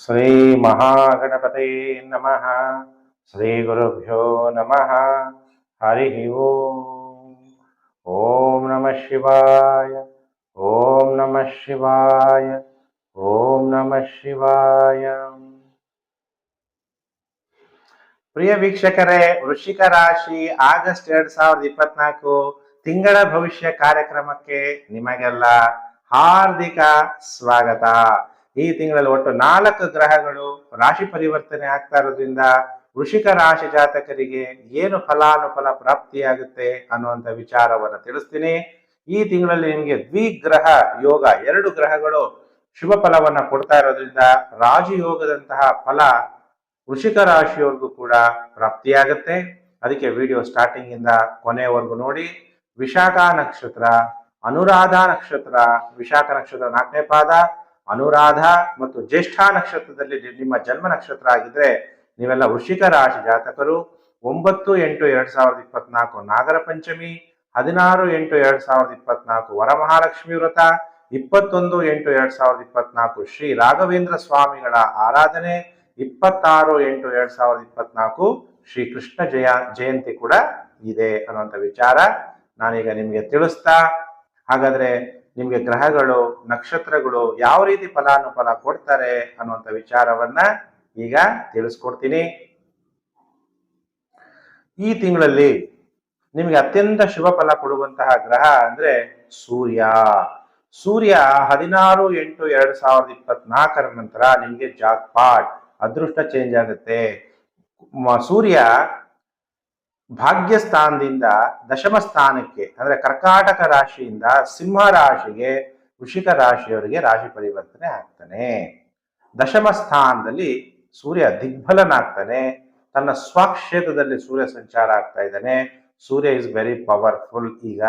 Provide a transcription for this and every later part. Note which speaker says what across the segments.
Speaker 1: ಶ್ರೀ ಮಹಾಗಣಪತೇ ನಮಃ ಶ್ರೀ ಗುರುಭ್ಯೋ ನಮಃ ಹರಿ ಓಂ ಓಂ ನಮಃ ಶಿವಾಯ ಓಂ ನಮಃ ಶಿವಾಯ ಓಂ ನಮಃ ಶಿವಾಯ ಪ್ರಿಯ ವೀಕ್ಷಕರೇ, ವೃಶ್ಚಿಕ ರಾಶಿ ಆಗಸ್ಟ್ ಎರಡ್ ಸಾವಿರದ ಇಪ್ಪತ್ನಾಲ್ಕು ತಿಂಗಳ ಭವಿಷ್ಯ ಕಾರ್ಯಕ್ರಮಕ್ಕೆ ನಿಮಗೆಲ್ಲ ಹಾರ್ದಿಕ ಸ್ವಾಗತ. ಈ ತಿಂಗಳಲ್ಲಿ ಒಟ್ಟು ನಾಲ್ಕು ಗ್ರಹಗಳು ರಾಶಿ ಪರಿವರ್ತನೆ ಆಗ್ತಾ ಇರೋದ್ರಿಂದ ವೃಷಿಕ ರಾಶಿ ಜಾತಕರಿಗೆ ಏನು ಫಲಾನುಫಲ ಪ್ರಾಪ್ತಿಯಾಗುತ್ತೆ ಅನ್ನುವಂಥ ವಿಚಾರವನ್ನು ತಿಳಿಸ್ತೀನಿ. ಈ ತಿಂಗಳಲ್ಲಿ ನಿಮಗೆ ದ್ವಿಗ್ರಹ ಯೋಗ ಎರಡು ಗ್ರಹಗಳು ಶುಭ ಫಲವನ್ನ ಕೊಡ್ತಾ ಇರೋದ್ರಿಂದ ರಾಜಯೋಗದಂತಹ ಫಲ ವೃಷಿಕ ರಾಶಿಯವರೆಗೂ ಕೂಡ ಪ್ರಾಪ್ತಿಯಾಗುತ್ತೆ. ಅದಕ್ಕೆ ವಿಡಿಯೋ ಸ್ಟಾರ್ಟಿಂಗ್ ಇಂದ ಕೊನೆಯವರೆಗೂ ನೋಡಿ. ವಿಶಾಖ ನಕ್ಷತ್ರ, ಅನುರಾಧ ನಕ್ಷತ್ರ, ವಿಶಾಖ ನಕ್ಷತ್ರ ನಾಲ್ಕನೇ ಪಾದ. ಅನುರಾಧ ಮತ್ತು ಜ್ಯೇಷ್ಠ ನಕ್ಷತ್ರದಲ್ಲಿ ನಿಮ್ಮ ಜನ್ಮ ನಕ್ಷತ್ರ ಆಗಿದ್ರೆ ನೀವೆಲ್ಲ ವೃಷಿಕ ರಾಶಿ ಜಾತಕರು. ಒಂಬತ್ತು ಎಂಟು ಎರಡ್ ಸಾವಿರದ ಇಪ್ಪತ್ನಾಲ್ಕು ನಾಗರ ಪಂಚಮಿ ಹದಿನಾರು ಎಂಟು ಎರಡ್ ಸಾವಿರದ ಇಪ್ಪತ್ನಾಲ್ಕು ವರಮಹಾಲಕ್ಷ್ಮಿ ವ್ರತ, ಇಪ್ಪತ್ತೊಂದು ಎಂಟು ಎರಡ್ ಸಾವಿರದ ಇಪ್ಪತ್ನಾಲ್ಕು ಶ್ರೀ ರಾಘವೇಂದ್ರ ಸ್ವಾಮಿಗಳ ಆರಾಧನೆ, ಇಪ್ಪತ್ತಾರು ಎಂಟು ಎರಡ್ ಸಾವಿರದ ಇಪ್ಪತ್ನಾಲ್ಕು ಶ್ರೀ ಕೃಷ್ಣ ಜಯ ಜಯಂತಿ ಕೂಡ ಇದೆ ಅನ್ನುವಂಥ ವಿಚಾರ ನಾನೀಗ ನಿಮಗೆ ತಿಳಿಸ್ತಾ, ಹಾಗಾದ್ರೆ ನಿಮ್ಗೆ ಗ್ರಹಗಳು, ನಕ್ಷತ್ರಗಳು ಯಾವ ರೀತಿ ಫಲಾನುಫಲ ಕೊಡ್ತಾರೆ ಅನ್ನುವಂಥ ವಿಚಾರವನ್ನ ಈಗ ತಿಳಿಸ್ಕೊಡ್ತೀನಿ. ಈ ತಿಂಗಳಲ್ಲಿ ನಿಮಗೆ ಅತ್ಯಂತ ಶುಭ ಫಲ ಕೊಡುವಂತಹ ಗ್ರಹ ಅಂದ್ರೆ ಸೂರ್ಯ. ಸೂರ್ಯ ಹದಿನಾರು ಎಂಟು ಎರಡು ಸಾವಿರದ ಇಪ್ಪತ್ನಾಲ್ಕರ ನಂತರ ನಿಮಗೆ ಜಾಕ್ಪಾಟ್ ಅದೃಷ್ಟ ಚೇಂಜ್ ಆಗುತ್ತೆ. ಸೂರ್ಯ ಭಾಗ್ಯ ಸ್ಥಾನದಿಂದ ದಶಮ ಸ್ಥಾನಕ್ಕೆ, ಅಂದ್ರೆ ಕರ್ಕಾಟಕ ರಾಶಿಯಿಂದ ಸಿಂಹ ರಾಶಿಗೆ ವೃಷಿಕ ರಾಶಿಯವರಿಗೆ ರಾಶಿ ಪರಿವರ್ತನೆ ಆಗ್ತಾನೆ. ದಶಮ ಸ್ಥಾನದಲ್ಲಿ ಸೂರ್ಯ ದಿಗ್ಬಲನಾಗ್ತಾನೆ ತನ್ನ ಸ್ವಕ್ಷೇತ್ರದಲ್ಲಿ ಸೂರ್ಯ ಸಂಚಾರ ಆಗ್ತಾ ಇದ್ದಾನೆ. ಸೂರ್ಯ ಇಸ್ ವೆರಿ ಪವರ್ಫುಲ್ ಈಗ.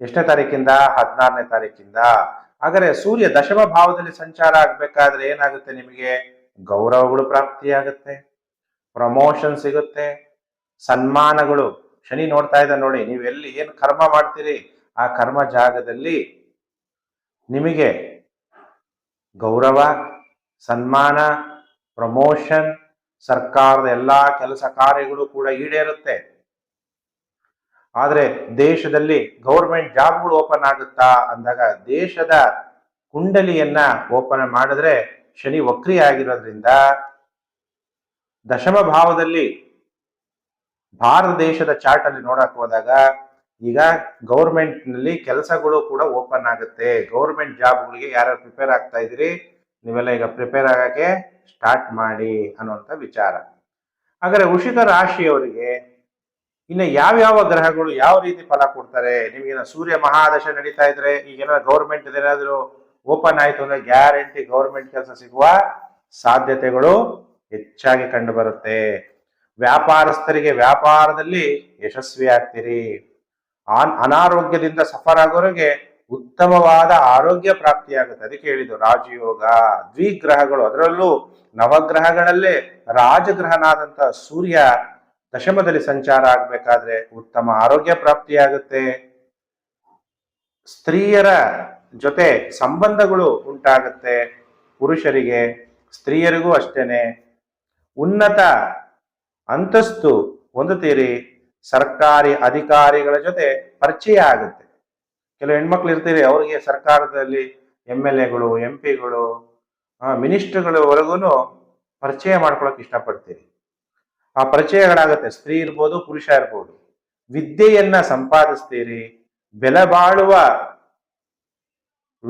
Speaker 1: ಎಷ್ಟನೇ ತಾರೀಕಿಂದ? ಹದಿನಾರನೇ ತಾರೀಕಿಂದ. ಆದರೆ ಸೂರ್ಯ ದಶಮ ಭಾವದಲ್ಲಿ ಸಂಚಾರ ಆಗ್ಬೇಕಾದ್ರೆ ಏನಾಗುತ್ತೆ ನಿಮಗೆ? ಗೌರವಗಳು ಪ್ರಾಪ್ತಿಯಾಗುತ್ತೆ. ಪ್ರಮೋಷನ್ ಸಿಗುತ್ತೆ. ಸನ್ಮಾನಗಳು. ಶನಿ ನೋಡ್ತಾ ಇದ್ದ ನೋಡಿ, ನೀವು ಎಲ್ಲಿ ಏನು ಕರ್ಮ ಮಾಡ್ತೀರಿ, ಆ ಕರ್ಮ ಜಾಗದಲ್ಲಿ ನಿಮಗೆ ಗೌರವ, ಸನ್ಮಾನ, ಪ್ರಮೋಷನ್, ಸರ್ಕಾರದ ಎಲ್ಲಾ ಕೆಲಸ ಕಾರ್ಯಗಳು ಕೂಡ ಈಡೇರುತ್ತೆ. ಆದರೆ ದೇಶದಲ್ಲಿ ಗೌರ್ಮೆಂಟ್ ಜಾಬ್ಗಳು ಓಪನ್ ಆಗುತ್ತಾ ಅಂದಾಗ ದೇಶದ ಕುಂಡಲಿಯನ್ನ ಓಪನ್ ಮಾಡಿದ್ರೆ ಶನಿ ವಕ್ರಿ ಆಗಿರೋದ್ರಿಂದ ದಶಮ ಭಾವದಲ್ಲಿ ಭಾರತ ದೇಶದ ಚಾರ್ಟ್ ಅಲ್ಲಿ ನೋಡಕ್ ಹೋದಾಗ ಈಗ ಗೌರ್ಮೆಂಟ್ನಲ್ಲಿ ಕೆಲಸಗಳು ಕೂಡ ಓಪನ್ ಆಗುತ್ತೆ. ಗೌರ್ಮೆಂಟ್ ಜಾಬ್ಗಳಿಗೆ ಯಾರು ಪ್ರಿಪೇರ್ ಆಗ್ತಾ ಇದ್ರಿ ನೀವೆಲ್ಲ ಈಗ ಪ್ರಿಪೇರ್ ಆಗಕ್ಕೆ ಸ್ಟಾರ್ಟ್ ಮಾಡಿ ಅನ್ನುವಂಥ ವಿಚಾರ. ಹಾಗಾದ್ರೆ ಉಷಿತ ರಾಶಿಯವರಿಗೆ ಇನ್ನು ಯಾವ್ಯಾವ ಗ್ರಹಗಳು ಯಾವ ರೀತಿ ಫಲ ಕೊಡ್ತಾರೆ? ನಿಮ್ಗೆ ಸೂರ್ಯ ಮಹಾದಶ ನಡೀತಾ ಇದ್ರೆ ಈಗೇನಾದ್ರು ಗೌರ್ಮೆಂಟ್ ಏನಾದ್ರು ಓಪನ್ ಆಯ್ತು ಅಂದ್ರೆ ಗ್ಯಾರಂಟಿ ಗೌರ್ಮೆಂಟ್ ಕೆಲಸ ಸಿಗುವ ಸಾಧ್ಯತೆಗಳು ಹೆಚ್ಚಾಗಿ ಕಂಡು ಬರುತ್ತೆ. ವ್ಯಾಪಾರಸ್ಥರಿಗೆ ವ್ಯಾಪಾರದಲ್ಲಿ ಯಶಸ್ವಿಯಾಗ್ತೀರಿ. ಆನ್ ಅನಾರೋಗ್ಯದಿಂದ ಸಫರ್ ಆಗೋರಿಗೆ ಉತ್ತಮವಾದ ಆರೋಗ್ಯ ಪ್ರಾಪ್ತಿಯಾಗುತ್ತೆ. ಅದಕ್ಕೆ ಹೇಳಿದ್ದು ರಾಜಯೋಗ, ದ್ವಿಗ್ರಹಗಳು. ಅದರಲ್ಲೂ ನವಗ್ರಹಗಳಲ್ಲೇ ರಾಜಗ್ರಹನಾದಂತ ಸೂರ್ಯ ದಶಮದಲ್ಲಿ ಸಂಚಾರ ಆಗ್ಬೇಕಾದ್ರೆ ಉತ್ತಮ ಆರೋಗ್ಯ ಪ್ರಾಪ್ತಿಯಾಗುತ್ತೆ. ಸ್ತ್ರೀಯರ ಜೊತೆ ಸಂಬಂಧಗಳು ಉಂಟಾಗುತ್ತೆ. ಪುರುಷರಿಗೆ, ಸ್ತ್ರೀಯರಿಗೂ ಅಷ್ಟೇನೆ. ಉನ್ನತ ಅಂತಸ್ತು ಹೊಂದುತ್ತೀರಿ. ಸರ್ಕಾರಿ ಅಧಿಕಾರಿಗಳ ಜೊತೆ ಪರಿಚಯ ಆಗುತ್ತೆ. ಕೆಲವು ಹೆಣ್ಮಕ್ಳು ಇರ್ತೀರಿ, ಅವ್ರಿಗೆ ಸರ್ಕಾರದಲ್ಲಿ ಎಂ ಎಲ್ ಎಗಳು, ಎಂ ಪಿಗಳು ಮಿನಿಸ್ಟರ್ಗಳವರೆಗೂ ಪರಿಚಯ ಮಾಡ್ಕೊಳಕ್ ಇಷ್ಟಪಡ್ತೀರಿ. ಆ ಪರಿಚಯಗಳಾಗುತ್ತೆ. ಸ್ತ್ರೀ ಇರ್ಬೋದು, ಪುರುಷ ಇರ್ಬೋದು. ವಿದ್ಯೆಯನ್ನ ಸಂಪಾದಿಸ್ತೀರಿ. ಬೆಲೆ ಬಾಳುವ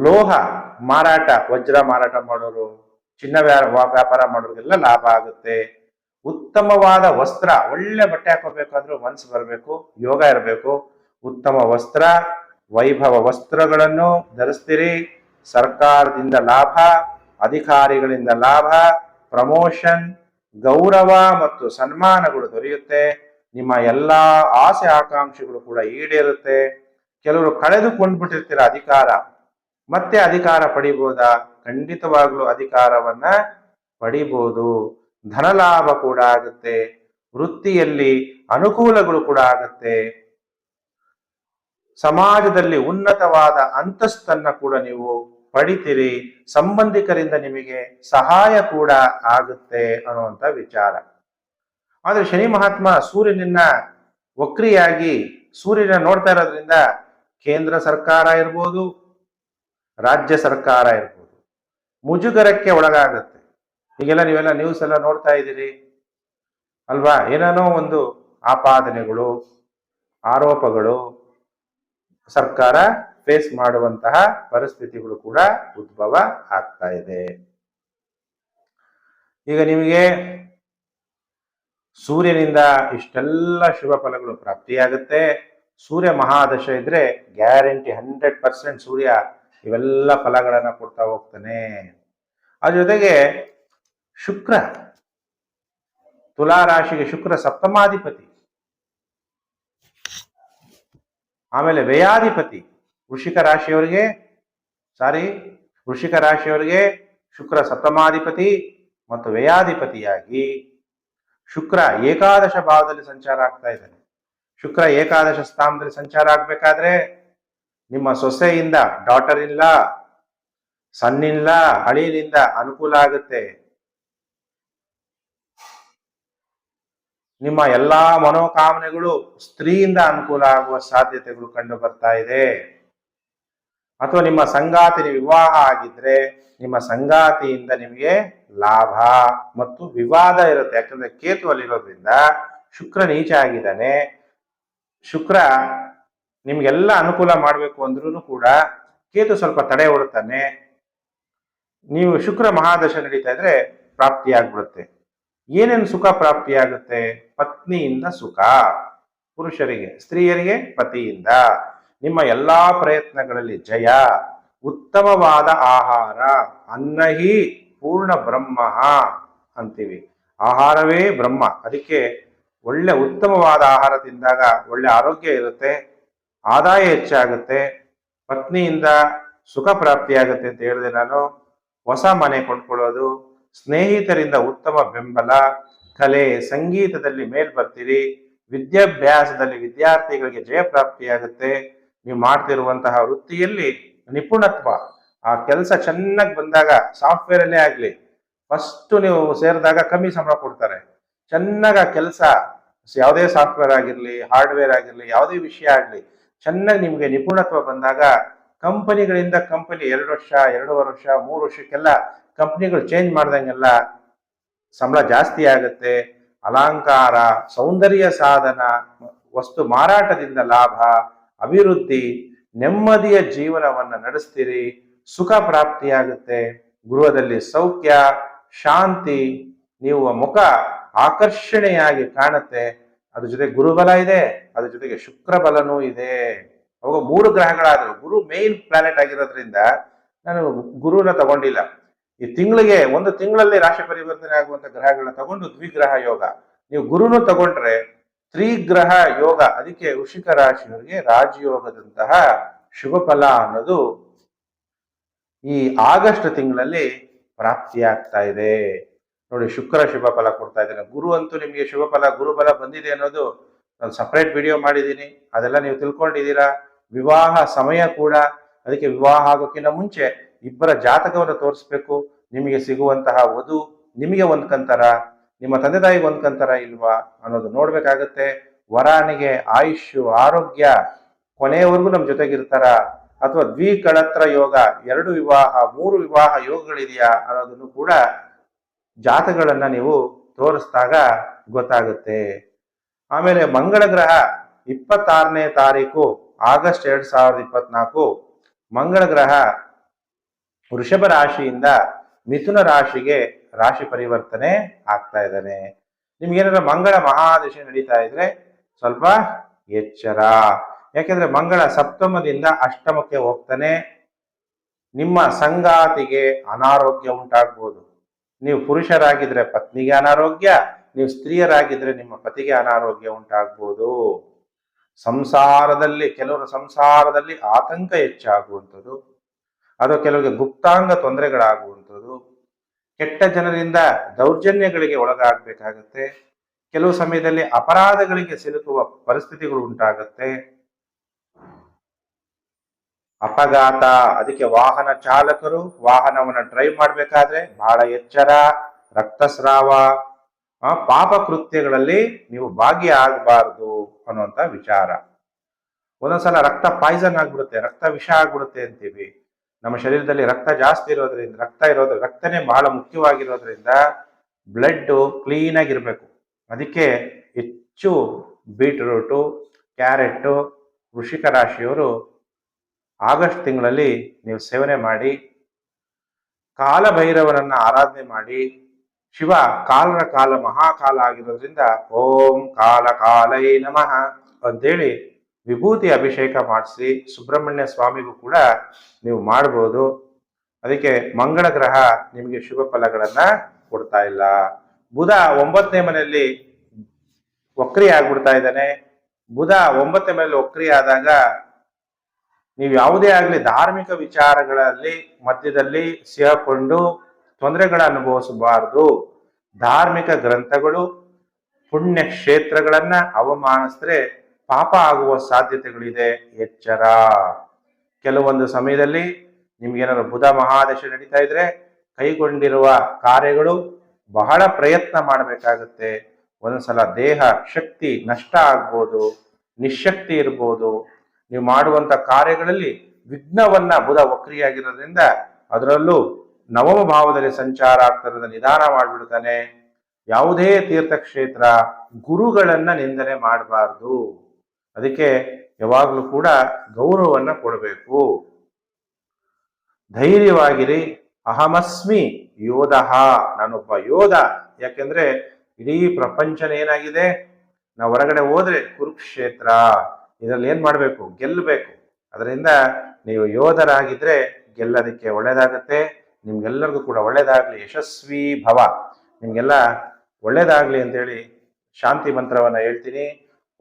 Speaker 1: ಲೋಹ ಮಾರಾಟ, ವಜ್ರ ಮಾರಾಟ ಮಾಡೋರು, ಚಿನ್ನ ವ್ಯಾ- ವ್ಯಾ- ವ್ಯಾಪಾರ ಮಾಡೋರಿಗೆಲ್ಲ ಲಾಭ ಆಗುತ್ತೆ. ಉತ್ತಮವಾದ ವಸ್ತ್ರ, ಒಳ್ಳೆ ಬಟ್ಟೆ ಹಾಕೋಬೇಕಾದ್ರೂ ಮನ್ಸು ಬರಬೇಕು, ಯೋಗ ಇರಬೇಕು. ಉತ್ತಮ ವಸ್ತ್ರ, ವೈಭವ ವಸ್ತ್ರಗಳನ್ನು ಧರಿಸ್ತೀರಿ. ಸರ್ಕಾರದಿಂದ ಲಾಭ, ಅಧಿಕಾರಿಗಳಿಂದ ಲಾಭ ಪ್ರಮೋಷನ್ ಗೌರವ ಮತ್ತು ಸನ್ಮಾನಗಳು ದೊರೆಯುತ್ತೆ. ನಿಮ್ಮ ಎಲ್ಲಾ ಆಸೆ ಆಕಾಂಕ್ಷೆಗಳು ಕೂಡ ಈಡೇರುತ್ತೆ. ಕೆಲವರು ಕಳೆದುಕೊಂಡ್ಬಿಟ್ಟಿರ್ತೀರ ಅಧಿಕಾರ. ಮತ್ತೆ ಅಧಿಕಾರ ಪಡಿಬೋದಾ? ಖಂಡಿತವಾಗ್ಲೂ ಅಧಿಕಾರವನ್ನ ಪಡಿಬಹುದು ಧನಲಾಭ ಕೂಡ ಆಗುತ್ತೆ, ವೃತ್ತಿಯಲ್ಲಿ ಅನುಕೂಲಗಳು ಕೂಡ ಆಗುತ್ತೆ. ಸಮಾಜದಲ್ಲಿ ಉನ್ನತವಾದ ಅಂತಸ್ತನ್ನ ಕೂಡ ನೀವು ಪಡಿತೀರಿ, ಸಂಬಂಧಿಕರಿಂದ ನಿಮಗೆ ಸಹಾಯ ಕೂಡ ಆಗುತ್ತೆ ಅನ್ನುವಂಥ ವಿಚಾರ. ಆದ್ರೆ ಶನಿ ಮಹಾತ್ಮ ಸೂರ್ಯನನ್ನ ವಕ್ರಿಯಾಗಿ ಸೂರ್ಯನ ನೋಡ್ತಾ ಇರೋದ್ರಿಂದ ಕೇಂದ್ರ ಸರ್ಕಾರ ಇರ್ಬೋದು, ರಾಜ್ಯ ಸರ್ಕಾರ ಇರ್ಬೋದು, ಮುಜುಗರಕ್ಕೆ ಒಳಗಾಗುತ್ತೆ. ಈಗೆಲ್ಲ ನೀವೆಲ್ಲ ನ್ಯೂಸ್ ಎಲ್ಲ ನೋಡ್ತಾ ಇದ್ದೀರಿ. ಅಲ್ವಾ? ಏನೇನೋ ಒಂದು ಆಪಾದನೆಗಳು, ಆರೋಪಗಳು ಸರ್ಕಾರ ಫೇಸ್ ಮಾಡುವಂತಹ ಪರಿಸ್ಥಿತಿಗಳು ಕೂಡ ಉದ್ಭವ ಆಗ್ತಾ ಇದೆ. ಈಗ ನಿಮಗೆ ಸೂರ್ಯನಿಂದ ಇಷ್ಟೆಲ್ಲ ಶುಭ ಫಲಗಳು ಪ್ರಾಪ್ತಿಯಾಗುತ್ತೆ. ಸೂರ್ಯ ಮಹಾದಶ ಇದ್ರೆ ಗ್ಯಾರಂಟಿ ಹಂಡ್ರೆಡ್ ಪರ್ಸೆಂಟ್ ಸೂರ್ಯ ಇವೆಲ್ಲ ಫಲಗಳನ್ನ ಕೊಡ್ತಾ ಹೋಗ್ತಾನೆ. ಅದ್ರ ಜೊತೆಗೆ ಶುಕ್ರ. ತುಲಾ ರಾಶಿಗೆ ಶುಕ್ರ ಸಪ್ತಮಾಧಿಪತಿ. ಆಮೇಲೆ ವ್ಯಯಾಧಿಪತಿ. ವೃಷಿಕ ರಾಶಿಯವರಿಗೆ ಸಾರಿ ವೃಷಿಕ ರಾಶಿಯವರಿಗೆ ಶುಕ್ರ ಸಪ್ತಮಾಧಿಪತಿ ಮತ್ತು ವ್ಯಯಾಧಿಪತಿಯಾಗಿ ಶುಕ್ರ ಏಕಾದಶ ಭಾವದಲ್ಲಿ ಸಂಚಾರ ಆಗ್ತಾ ಇದ್ದಾನೆ. ಶುಕ್ರ ಏಕಾದಶ ಸ್ಥಾನದಲ್ಲಿ ಸಂಚಾರ ಆಗ್ಬೇಕಾದ್ರೆ ನಿಮ್ಮ ಸೊಸೆಯಿಂದ ಡಾಟರ್ ಇಲ್ಲ ಸಣ್ಣಿಲ್ಲ ಹಳಿಯಿಂದ ಅನುಕೂಲ ಆಗುತ್ತೆ. ನಿಮ್ಮ ಎಲ್ಲಾ ಮನೋಕಾಮನೆಗಳು ಸ್ತ್ರೀಯಿಂದ ಅನುಕೂಲ ಆಗುವ ಸಾಧ್ಯತೆಗಳು ಕಂಡು ಬರ್ತಾ ಇದೆ. ಅಥವಾ ನಿಮ್ಮ ಸಂಗಾತಿ ವಿವಾಹ ಆಗಿದ್ರೆ ನಿಮ್ಮ ಸಂಗಾತಿಯಿಂದ ನಿಮಗೆ ಲಾಭ ಮತ್ತು ವಿವಾದ ಇರುತ್ತೆ. ಯಾಕಂದ್ರೆ ಕೇತು ಅಲ್ಲಿರೋದ್ರಿಂದ ಶುಕ್ರ ನೀಚ ಆಗಿದ್ದಾನೆ. ಶುಕ್ರ ನಿಮ್ಗೆಲ್ಲ ಅನುಕೂಲ ಮಾಡಬೇಕು ಅಂದ್ರೂ ಕೂಡ ಕೇತು ಸ್ವಲ್ಪ ತಡೆ ಹೊಡುತ್ತಾನೆ ನೀವು ಶುಕ್ರ ಮಹಾದಶ ನಡೀತಾ ಇದ್ರೆ ಪ್ರಾಪ್ತಿಯಾಗ್ಬಿಡುತ್ತೆ. ಏನೇನು ಸುಖ ಪ್ರಾಪ್ತಿಯಾಗುತ್ತೆ? ಪತ್ನಿಯಿಂದ ಸುಖ, ಪುರುಷರಿಗೆ, ಸ್ತ್ರೀಯರಿಗೆ ಪತಿಯಿಂದ. ನಿಮ್ಮ ಎಲ್ಲಾ ಪ್ರಯತ್ನಗಳಲ್ಲಿ ಜಯ, ಉತ್ತಮವಾದ ಆಹಾರ, ಅನ್ನಹಿ ಪೂರ್ಣ ಬ್ರಹ್ಮ ಅಂತೀವಿ. ಆಹಾರವೇ ಬ್ರಹ್ಮ. ಅದಕ್ಕೆ ಒಳ್ಳೆ ಉತ್ತಮವಾದ ಆಹಾರ ತಿಂದಾಗ ಒಳ್ಳೆ ಆರೋಗ್ಯ ಇರುತ್ತೆ, ಆದಾಯ ಹೆಚ್ಚಾಗುತ್ತೆ, ಪತ್ನಿಯಿಂದ ಸುಖ ಪ್ರಾಪ್ತಿಯಾಗುತ್ತೆ ಅಂತ ಹೇಳಿದೆ ನಾನು. ಹೊಸ ಮನೆ ಕೊಂಡ್ಕೊಳ್ಳೋದು ಸ್ನೇಹಿತರಿಂದ ಉತ್ತಮ ಬೆಂಬಲ, ಕಲೆ, ಸಂಗೀತದಲ್ಲಿ ಮೇಲ್ ಬರ್ತೀರಿ, ವಿದ್ಯಾಭ್ಯಾಸದಲ್ಲಿ ವಿದ್ಯಾರ್ಥಿಗಳಿಗೆ ಜಯ ಪ್ರಾಪ್ತಿಯಾಗುತ್ತೆ. ನೀವು ಮಾಡ್ತಿರುವಂತಹ ವೃತ್ತಿಯಲ್ಲಿ ನಿಪುಣತ್ವ, ಆ ಕೆಲಸ ಚೆನ್ನಾಗಿ ಬಂದಾಗ ಸಾಫ್ಟ್ವೇರ್ ಅಲ್ಲೇ ಆಗ್ಲಿ ಫಸ್ಟ್ ನೀವು ಸೇರಿದಾಗ ಕಮ್ಮಿ ಸಂಬಳ ಕೊಡ್ತಾರೆ. ಚೆನ್ನಾಗಿ ಆ ಕೆಲಸ, ಯಾವುದೇ ಸಾಫ್ಟ್ವೇರ್ ಆಗಿರಲಿ, ಹಾರ್ಡ್ವೇರ್ ಆಗಿರಲಿ, ಯಾವುದೇ ವಿಷಯ ಆಗಲಿ, ಚೆನ್ನಾಗಿ ನಿಮಗೆ ನಿಪುಣತ್ವ ಬಂದಾಗ ಕಂಪನಿಗಳಿಂದ ಕಂಪನಿ ಎರಡು ವರ್ಷ, ಎರಡೂವರೆ ವರ್ಷ, ಮೂರು ವರ್ಷಕ್ಕೆಲ್ಲ ಕಂಪ್ನಿಗಳು ಚೇಂಜ್ ಮಾಡ್ದಂಗೆಲ್ಲ ಸಂಬಳ ಜಾಸ್ತಿ ಆಗುತ್ತೆ. ಅಲಂಕಾರ, ಸೌಂದರ್ಯ ಸಾಧನ, ವಸ್ತು ಮಾರಾಟದಿಂದ ಲಾಭ, ಅಭಿವೃದ್ಧಿ, ನೆಮ್ಮದಿಯ ಜೀವನವನ್ನ ನಡೆಸ್ತೀರಿ, ಸುಖ ಪ್ರಾಪ್ತಿಯಾಗುತ್ತೆ. ಗೃಹದಲ್ಲಿ ಸೌಖ್ಯ, ಶಾಂತಿ, ನೀವು ಮುಖ ಆಕರ್ಷಣೆಯಾಗಿ ಕಾಣುತ್ತೆ. ಅದ್ರ ಜೊತೆ ಗುರುಬಲ ಇದೆ, ಅದ್ರ ಜೊತೆಗೆ ಶುಕ್ರಬಲನೂ ಇದೆ. ಅವಾಗ ಮೂರು ಗ್ರಹಗಳಾದ್ರು. ಗುರು ಮೇನ್ ಪ್ಲಾನೆಟ್ ಆಗಿರೋದ್ರಿಂದ ನಾನು ಗುರುನ ತಗೊಂಡಿಲ್ಲ. ಈ ತಿಂಗಳಿಗೆ ಒಂದು ತಿಂಗಳಲ್ಲಿ ರಾಶಿ ಪರಿವರ್ತನೆ ಆಗುವಂತ ಗ್ರಹಗಳನ್ನ ತಗೊಂಡು ದ್ವಿಗ್ರಹ ಯೋಗ. ನೀವು ಗುರುನು ತಗೊಂಡ್ರೆ ತ್ರಿಗ್ರಹ ಯೋಗ, ಅದಕ್ಕೆ ವೃಷಿಕ ರಾಶಿಯವರಿಗೆ ರಾಜಯೋಗದಂತಹ ಶುಭ ಫಲ ಅನ್ನೋದು ಈ ಆಗಸ್ಟ್ ತಿಂಗಳಲ್ಲಿ ಪ್ರಾಪ್ತಿಯಾಗ್ತಾ ಇದೆ. ನೋಡಿ, ಶುಕ್ರ ಶುಭ ಫಲ ಕೊಡ್ತಾ ಇದ್ದಾನೆ. ಗುರು ಅಂತೂ ನಿಮಗೆ ಶುಭ ಫಲ, ಗುರುಬಲ ಬಂದಿದೆ ಅನ್ನೋದು ನಾನು ಸಪ್ರೇಟ್ ವಿಡಿಯೋ ಮಾಡಿದ್ದೀನಿ. ಅದೆಲ್ಲ ನೀವು ತಿಳ್ಕೊಂಡಿದ್ದೀರಾ? ವಿವಾಹ ಸಮಯ ಕೂಡ ಅದಕ್ಕೆ ವಿವಾಹ ಆಗೋಕ್ಕಿಂತ ಮುಂಚೆ ಇಬ್ಬರ ಜಾತಕವನ್ನು ತೋರಿಸ್ಬೇಕು. ನಿಮಗೆ ಸಿಗುವಂತಹ ವಧು ನಿಮಗೆ ಹೊಂದ್ಕಂತಾರ ನಿಮ್ಮ ತಂದೆ ತಾಯಿಗೆ ಹೊಂದ್ಕಂತಾರ ಇಲ್ವಾ ಅನ್ನೋದು ನೋಡ್ಬೇಕಾಗತ್ತೆ. ವರಾಣಿಗೆ ಆಯುಷ್ ಆರೋಗ್ಯ ಕೊನೆಯವರೆಗೂ ನಮ್ಮ ಜೊತೆಗಿರ್ತಾರ? ಅಥವಾ ದ್ವಿಕಳತ್ರ ಯೋಗ, ಎರಡು ವಿವಾಹ, ಮೂರು ವಿವಾಹ ಯೋಗಗಳಿದೆಯಾ ಅನ್ನೋದನ್ನು ಕೂಡ ಜಾತಗಳನ್ನ ನೀವು ತೋರಿಸಿದಾಗ ಗೊತ್ತಾಗುತ್ತೆ. ಆಮೇಲೆ ಮಂಗಳ ಗ್ರಹ ಇಪ್ಪತ್ತಾರನೇ ತಾರೀಕು ಆಗಸ್ಟ್ ಎರಡ್ ಸಾವಿರದ ಇಪ್ಪತ್ನಾಲ್ಕು ಮಂಗಳ ಗ್ರಹ ವೃಷಭ ರಾಶಿಯಿಂದ ಮಿಥುನ ರಾಶಿಗೆ ರಾಶಿ ಪರಿವರ್ತನೆ ಆಗ್ತಾ ಇದ್ದಾನೆ. ನಿಮ್ಗೇನಾರ ಮಂಗಳ ಮಹಾದಶೆ ನಡೀತಾ ಇದ್ರೆ ಸ್ವಲ್ಪ ಎಚ್ಚರ. ಯಾಕೆಂದ್ರೆ ಮಂಗಳ ಸಪ್ತಮದಿಂದ ಅಷ್ಟಮಕ್ಕೆ ಹೋಗ್ತಾನೆ. ನಿಮ್ಮ ಸಂಗಾತಿಗೆ ಅನಾರೋಗ್ಯ ಉಂಟಾಗ್ಬೋದು. ನೀವು ಪುರುಷರಾಗಿದ್ರೆ ಪತ್ನಿಗೆ ಅನಾರೋಗ್ಯ, ನೀವು ಸ್ತ್ರೀಯರಾಗಿದ್ರೆ ನಿಮ್ಮ ಪತಿಗೆ ಅನಾರೋಗ್ಯ ಉಂಟಾಗ್ಬೋದು. ಸಂಸಾರದಲ್ಲಿ, ಕೆಲವರ ಸಂಸಾರದಲ್ಲಿ ಆತಂಕ ಹೆಚ್ಚಾಗುವಂಥದ್ದು, ಅಥವಾ ಕೆಲವರಿಗೆ ಗುಪ್ತಾಂಗ ತೊಂದರೆಗಳಾಗುವಂಥದ್ದು, ಕೆಟ್ಟ ಜನರಿಂದ ದೌರ್ಜನ್ಯಗಳಿಗೆ ಒಳಗಾಗಬೇಕಾಗತ್ತೆ, ಕೆಲವು ಸಮಯದಲ್ಲಿ ಅಪರಾಧಗಳಿಗೆ ಸಿಲುಕುವ ಪರಿಸ್ಥಿತಿಗಳು ಉಂಟಾಗತ್ತೆ. ಅಪಘಾತ, ಅದಕ್ಕೆ ವಾಹನ ಚಾಲಕರು, ವಾಹನವನ್ನು ಡ್ರೈವ್ ಮಾಡಬೇಕಾದ್ರೆ ಬಹಳ ಎಚ್ಚರ, ರಕ್ತಸ್ರಾವ ಪಾಪ ಕೃತ್ಯಗಳಲ್ಲಿ ನೀವು ಭಾಗಿಯಾಗಬಾರದು. ಅನ್ನುವಂತ ವಿಚಾರ. ಒಂದೊಂದ್ಸಲ ರಕ್ತ ಪಾಯ್ಸನ್ ಆಗ್ಬಿಡುತ್ತೆ, ರಕ್ತ ವಿಷ ಆಗ್ಬಿಡುತ್ತೆ ಅಂತೀವಿ. ನಮ್ಮ ಶರೀರದಲ್ಲಿ ರಕ್ತ ಜಾಸ್ತಿ ಇರೋದ್ರಿಂದ, ರಕ್ತ ಇರೋದ್ರ ರಕ್ತನೇ ಬಹಳ ಮುಖ್ಯವಾಗಿರೋದ್ರಿಂದ ಬ್ಲಡ್ ಕ್ಲೀನ್ ಆಗಿರ್ಬೇಕು. ಅದಕ್ಕೆ ಹೆಚ್ಚು ಬೀಟ್ರೂಟು ಕ್ಯಾರೆಟು ವೃಷಿಕ ರಾಶಿಯವರು ಆಗಸ್ಟ್ ತಿಂಗಳಲ್ಲಿ ನೀವು ಸೇವನೆ ಮಾಡಿ, ಕಾಲಭೈರವನನ್ನ ಆರಾಧನೆ ಮಾಡಿ ಶಿವ ಕಾಲರ ಕಾಲ, ಮಹಾಕಾಲ ಆಗಿರೋದ್ರಿಂದ ಓಂ ಕಾಲ ಕಾಲೈ ನಮಃ ಅಂತೇಳಿ ವಿಭೂತಿ ಅಭಿಷೇಕ ಮಾಡಿಸಿ ಸುಬ್ರಹ್ಮಣ್ಯ ಸ್ವಾಮಿಗೂ ಕೂಡ ನೀವು ಮಾಡ್ಬೋದು. ಅದಕ್ಕೆ ಮಂಗಳ ಗ್ರಹ ನಿಮಗೆ ಶುಭ ಫಲಗಳನ್ನ ಕೊಡ್ತಾ ಇಲ್ಲ. ಬುಧ ಒಂಬತ್ತನೇ ಮನೆಯಲ್ಲಿ ವಕ್ರಿ ಆಗ್ಬಿಡ್ತಾ ಇದ್ದಾನೆ. ಬುಧ ಒಂಬತ್ತನೇ ಮನೆಯಲ್ಲಿ ವಕ್ರಿ ಆದಾಗ ನೀವು ಯಾವುದೇ ಆಗಲಿ ಧಾರ್ಮಿಕ ವಿಚಾರಗಳಲ್ಲಿ ಮಧ್ಯದಲ್ಲಿ ಸಿಹಕೊಂಡು ತೊಂದರೆಗಳ ಅನುಭವಿಸಬಾರದು. ಧಾರ್ಮಿಕ ಗ್ರಂಥಗಳು ಪುಣ್ಯ ಕ್ಷೇತ್ರಗಳನ್ನ ಅವಮಾನಿಸಿದ್ರೆ ಪಾಪ ಆಗುವ ಸಾಧ್ಯತೆಗಳಿದೆ. ಎಚ್ಚರ. ಕೆಲವೊಂದು ಸಮಯದಲ್ಲಿ ನಿಮ್ಗೇನಾದ್ರು ಬುಧ ಮಹಾದಶ ನಡೀತಾ ಇದ್ರೆ ಕೈಗೊಂಡಿರುವ ಕಾರ್ಯಗಳು ಬಹಳ ಪ್ರಯತ್ನ ಮಾಡಬೇಕಾಗುತ್ತೆ. ಒಂದೊಂದ್ಸಲ ದೇಹ ಶಕ್ತಿ ನಷ್ಟ ಆಗ್ಬೋದು, ನಿಶಕ್ತಿ ಇರ್ಬೋದು. ನೀವು ಮಾಡುವಂತ ಕಾರ್ಯಗಳಲ್ಲಿ ವಿಘ್ನವನ್ನ ಬುಧ ವಕ್ರಿಯಾಗಿರೋದ್ರಿಂದ ಅದರಲ್ಲೂ ನವಮ ಭಾವದಲ್ಲಿ ಸಂಚಾರ ಆಗ್ತಿರೋದ ನಿಧಾನ ಮಾಡಿಬಿಡ್ತಾನೆ ಯಾವುದೇ ತೀರ್ಥಕ್ಷೇತ್ರ ಗುರುಗಳನ್ನ ನಿಂದನೆ ಮಾಡಬಾರ್ದು. ಅದಕ್ಕೆ ಯಾವಾಗಲೂ ಕೂಡ ಗೌರವವನ್ನ ಕೊಡಬೇಕು. ಧೈರ್ಯವಾಗಿರಿ. ಅಹಮಸ್ಮಿ ಯೋಧ. ನಾನೊಬ್ಬ ಯೋಧ. ಯಾಕೆಂದ್ರೆ ಇಡೀ ಪ್ರಪಂಚನ ಏನಾಗಿದೆ? ನಾವು ಹೊರಗಡೆ ಹೋದ್ರೆ ಕುರುಕ್ಷೇತ್ರ. ಇದರಲ್ಲಿ ಏನ್ ಮಾಡಬೇಕು? ಗೆಲ್ಲಬೇಕು ಅದರಿಂದ ನೀವು ಯೋಧರಾಗಿದ್ರೆ ಗೆಲ್ಲೋದಕ್ಕೆ ಒಳ್ಳೇದಾಗತ್ತೆ. ನಿಮ್ಗೆಲ್ಲರಿಗೂ ಕೂಡ ಒಳ್ಳೇದಾಗ್ಲಿ, ಯಶಸ್ವಿ ಭವ. ನಿಮ್ಗೆಲ್ಲ ಒಳ್ಳೇದಾಗ್ಲಿ ಅಂತೇಳಿ ಶಾಂತಿ ಮಂತ್ರವನ್ನ ಹೇಳ್ತೀನಿ.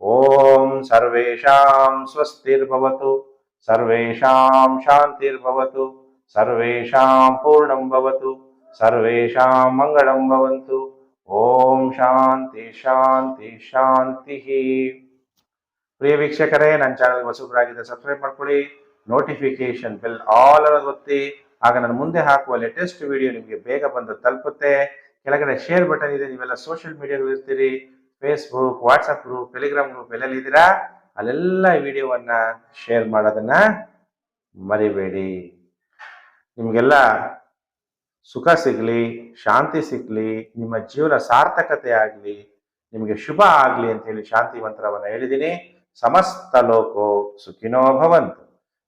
Speaker 1: ಓಂ ಸರ್ವೇಷಾಂ ಸ್ವಸ್ತಿರ್ಭವತು, ಸರ್ವೇಷಾಂ ಶಾಂತಿರ್ಭವತು, ಸರ್ವೇಷಾಂ ಪೂರ್ಣಂ ಭವತು, ಸರ್ವೇಷಾಂ ಮಂಗಳಂ ಭವಂತು. ಓಂ ಶಾಂತಿ ಶಾಂತಿ ಶಾಂತಿ. ಪ್ರಿಯ ವೀಕ್ಷಕರೇ, ನನ್ನ ಚಾನಲ್ ಹೊಸಬರಾಗಿದ್ದರೆ ಸಬ್ಸ್ಕ್ರೈಬ್ ಮಾಡ್ಕೊಳ್ಳಿ. ನೋಟಿಫಿಕೇಶನ್ ಬೆಲ್ ಆಲ್ ಅನ್ನೋದು ಒತ್ತಿ. ಆಗ ನಾನು ಮುಂದೆ ಹಾಕುವ ಲೇಟೆಸ್ಟ್ ವಿಡಿಯೋ ನಿಮಗೆ ಬೇಗ ಬಂದು ತಲುಪುತ್ತೆ. ಕೆಳಗಡೆ ಶೇರ್ ಬಟನ್ ಇದೆ, ನೀವೆಲ್ಲ ಸೋಷಿಯಲ್ ಮೀಡಿಯಾಗಳು ಇರ್ತೀರಿ. Facebook WhatsApp group Telegram group ಎಲ್ಲೆಲ್ಲಿ ಇದ್ದೀರಾ? ಅಲ್ಲೆಲ್ಲ ವಿಡಿಯೋವನ್ನ ಶೇರ್ ಮಾಡೋದನ್ನ ಮರಿಬೇಡಿ. ನಿಮಗೆಲ್ಲ ಸುಖ ಸಿಗಲಿ, ಶಾಂತಿ ಸಿಗಲಿ, ನಿಮ್ಮ ಜೀವನ ಸಾರ್ಥಕತೆ ಆಗಲಿ, ನಿಮಗೆ ಶುಭ ಆಗಲಿ ಅಂತೇಳಿ ಶಾಂತಿ ಮಂತ್ರವನ್ನು ಹೇಳಿದ್ದೀನಿ. ಸಮಸ್ತ ಲೋಕೋ ಸುಖಿನೋ ಭವಂತು.